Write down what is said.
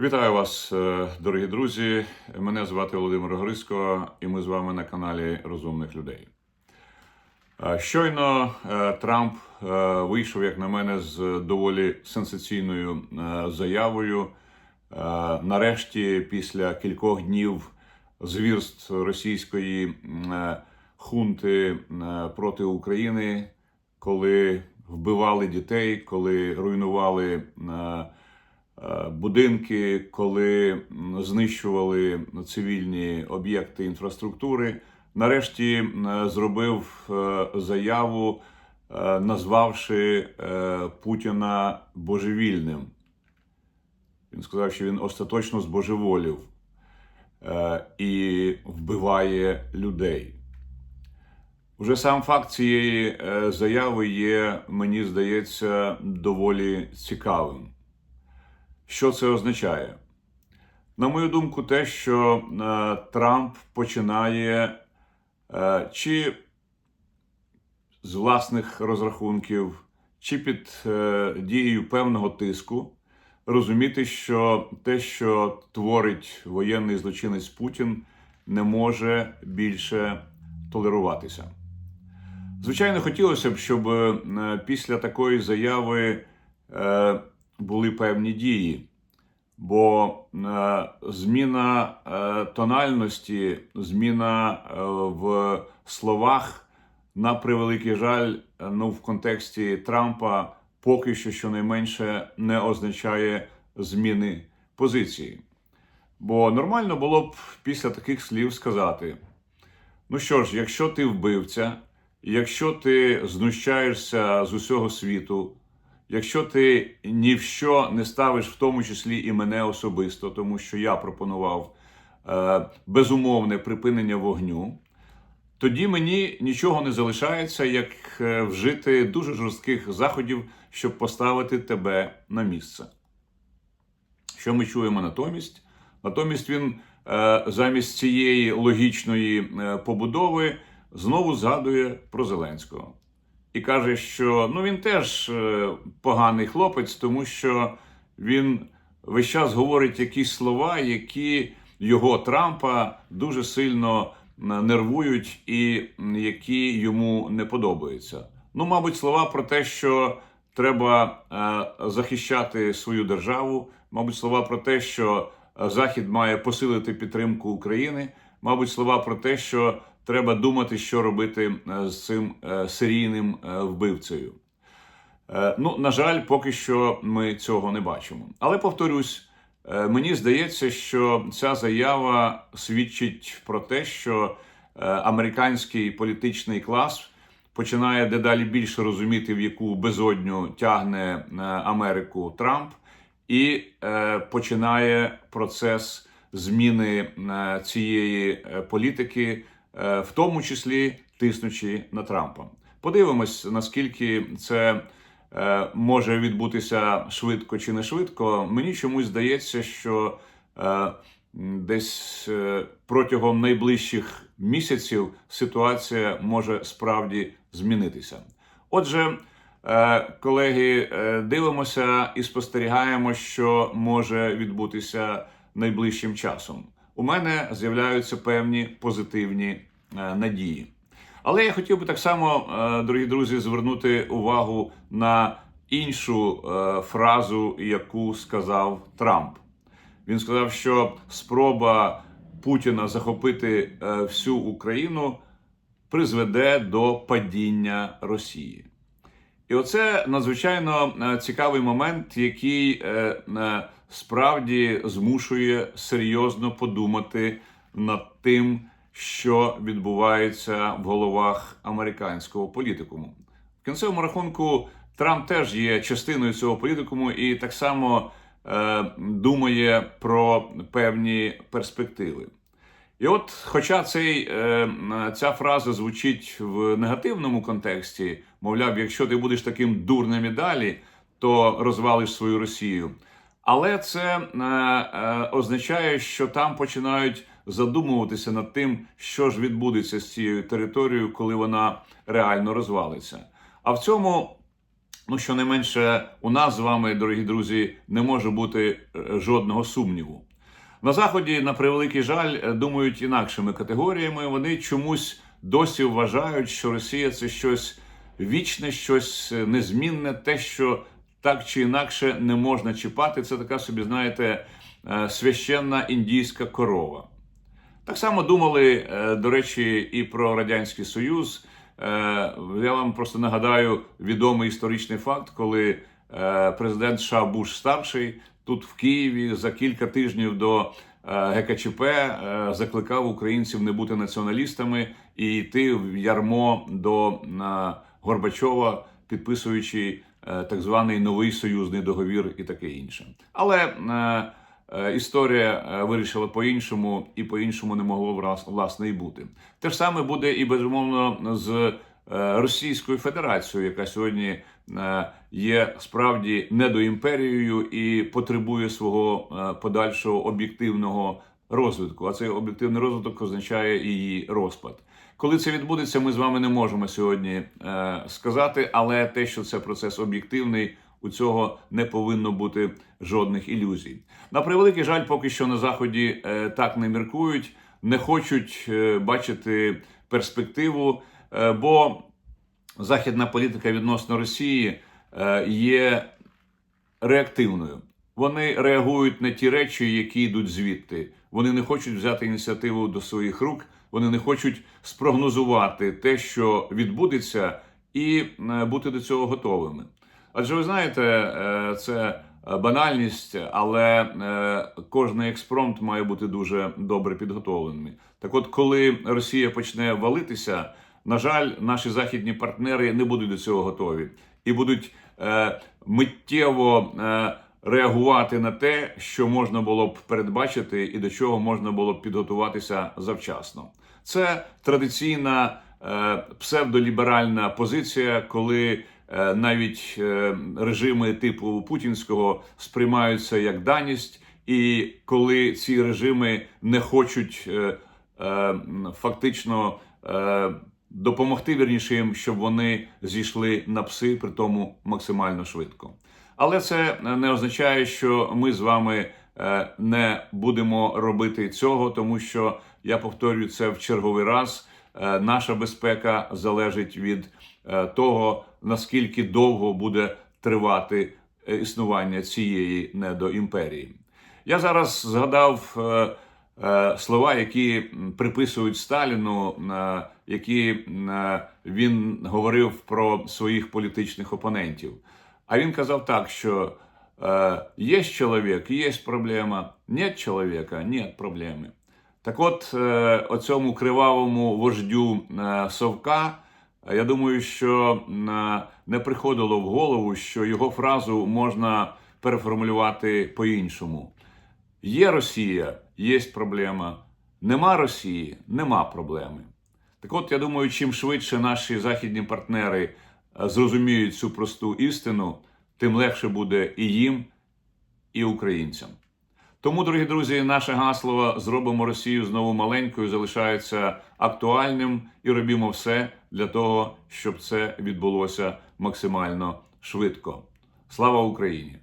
Вітаю вас, е, дорогі друзі. Мене звати Володимир Грицько, і ми з вами на каналі Розумних людей. Е, Щойно е, Трамп вийшов, як на мене, з доволі сенсаційною заявою. Нарешті, після кількох днів звірств російської хунти проти України, коли вбивали дітей, коли руйнували будинки, коли знищували цивільні об'єкти інфраструктури, нарешті зробив е, заяву, е, назвавши е, Путіна божевільним. Він сказав, що він остаточно збожеволів е, і вбиває людей. Уже сам факт цієї е, заяви є, мені здається, доволі цікавим. Що це означає? На мою думку, те, що е, Трамп починає е, чи з власних розрахунків, чи під е, дією певного тиску розуміти, що те, що творить воєнний злочинець Путін, не може більше толеруватися. Звичайно, хотілося б, щоб після такої заяви були певні дії, бо е, зміна е, тональності, зміна е, в словах, на превеликий жаль, ну в контексті Трампа поки що щонайменше не означає зміни позиції. Бо нормально було б після таких слів сказати: ну що ж, якщо ти вбивця, якщо ти знущаєшся з усього світу, якщо ти ні в що не ставиш, в тому числі і мене особисто, тому що я пропонував е, безумовне припинення вогню, тоді мені нічого не залишається, як е, вжити дуже жорстких заходів, щоб поставити тебе на місце. Що ми чуємо натомість? Натомість він е, замість цієї логічної е, побудови знову згадує про Зеленського і каже, що ну він теж е, поганий хлопець, тому що він весь час говорить якісь слова, які його Трампа дуже сильно е, нервують і які йому не подобаються. Ну, мабуть, слова про те, що треба е, захищати свою державу, мабуть, слова про те, що Захід має посилити підтримку України, мабуть, слова про те, що треба думати, що робити е, з цим е, серійним е, вбивцею. Ну, на жаль, поки що ми цього не бачимо. Але повторюсь, мені здається, що ця заява свідчить про те, що американський політичний клас починає дедалі більше розуміти, в яку безодню тягне Америку Трамп, і починає процес зміни цієї політики, в тому числі тиснучи на Трампа. Подивимось, наскільки це е, може відбутися швидко чи не швидко. Мені чомусь здається, що е, десь е, протягом найближчих місяців ситуація може справді змінитися. Отже, е, колеги, е, дивимося і спостерігаємо, що може відбутися найближчим часом. У мене з'являються певні позитивні е, надії. Але я хотів би так само, е, дорогі друзі, звернути увагу на іншу е, фразу, яку сказав Трамп. Він сказав, що спроба Путіна захопити всю Україну призведе до падіння Росії. І оце надзвичайно цікавий момент, який справді змушує серйозно подумати над тим, що відбувається в головах американського політикуму. В кінцевому рахунку Трамп теж є частиною цього політикуму і так само е, думає про певні перспективи. І от, хоча цей, е, ця фраза звучить в негативному контексті, мовляв, якщо ти будеш таким дурним і далі, то розвалиш свою Росію. Але це е, е, означає, що там починають задумуватися над тим, що ж відбудеться з цією територією, коли вона реально розвалиться. А в цьому Ну, щонайменше у нас з вами, дорогі друзі, не може бути е, жодного сумніву. На Заході, на превеликий жаль, е, думають інакшими категоріями. Вони чомусь досі вважають, що Росія це щось вічне, щось е, незмінне, те, що так чи інакше не можна чіпати. Це така собі, знаєте, е, священна індійська корова. Так само думали, е, до речі, і про Радянський Союз. Е, Я вам просто нагадаю відомий історичний факт, коли президент США Буш старший тут в Києві за кілька тижнів до ГКЧП закликав українців не бути націоналістами і йти в ярмо до Горбачова, підписуючи так званий новий союзний договір і таке інше. Але е, Е, Історія е, вирішила по-іншому, і по-іншому не могло власне і бути. Те ж саме буде і безумовно з е, Російською Федерацією, яка сьогодні е, є справді недоімперією і потребує свого е, подальшого об'єктивного розвитку. А цей об'єктивний розвиток означає її розпад. Коли це відбудеться, ми з вами не можемо сьогодні е, сказати, але те, що це процес об'єктивний, у цього не повинно бути жодних ілюзій. На превеликий жаль, поки що на заході е, так не міркують, не хочуть е, бачити перспективу, е, бо західна політика відносно Росії е, є реактивною. Вони реагують на ті речі, які йдуть звідти. Вони не хочуть взяти ініціативу до своїх рук, вони не хочуть спрогнозувати те, що відбудеться, і е, бути до цього готовими. Адже ви знаєте, е, це банальність, але е, кожний експромт має бути дуже добре підготовлений. Так от, коли Росія почне валитися, на жаль, наші західні партнери не будуть до цього готові і будуть миттєво реагувати на те, що можна було б передбачити, і до чого можна було б підготуватися завчасно. Це традиційна е, псевдоліберальна позиція, коли е, навіть е, режими типу путінського сприймаються як даність, і коли ці режими не хочуть фактично допомогти вірніше їм, щоб вони зійшли на пси, при тому максимально швидко. Але це не означає, що ми з вами е, не будемо робити цього, тому що я повторюю це в черговий раз. Е, Наша безпека залежить від е, того, наскільки довго буде тривати існування цієї недоімперії. Я зараз згадав слова, які приписують Сталіну, які він говорив про своїх політичних опонентів. А він казав так, що е, є чоловік, є проблема, нет чоловіка, нет проблеми. Так от, е, оцьому кривавому вождю е, Совка, я думаю, що е, не приходило в голову, що його фразу можна переформулювати по-іншому. Є Росія, є проблема. Нема Росії, нема проблеми. Так от, я думаю, чим швидше наші західні партнери зрозуміють цю просту істину, тим легше буде і їм, і українцям. Тому, дорогі друзі, наше гасло зробимо Росію знову маленькою залишається актуальним і робімо все для того, щоб це відбулося максимально швидко. Слава Україні!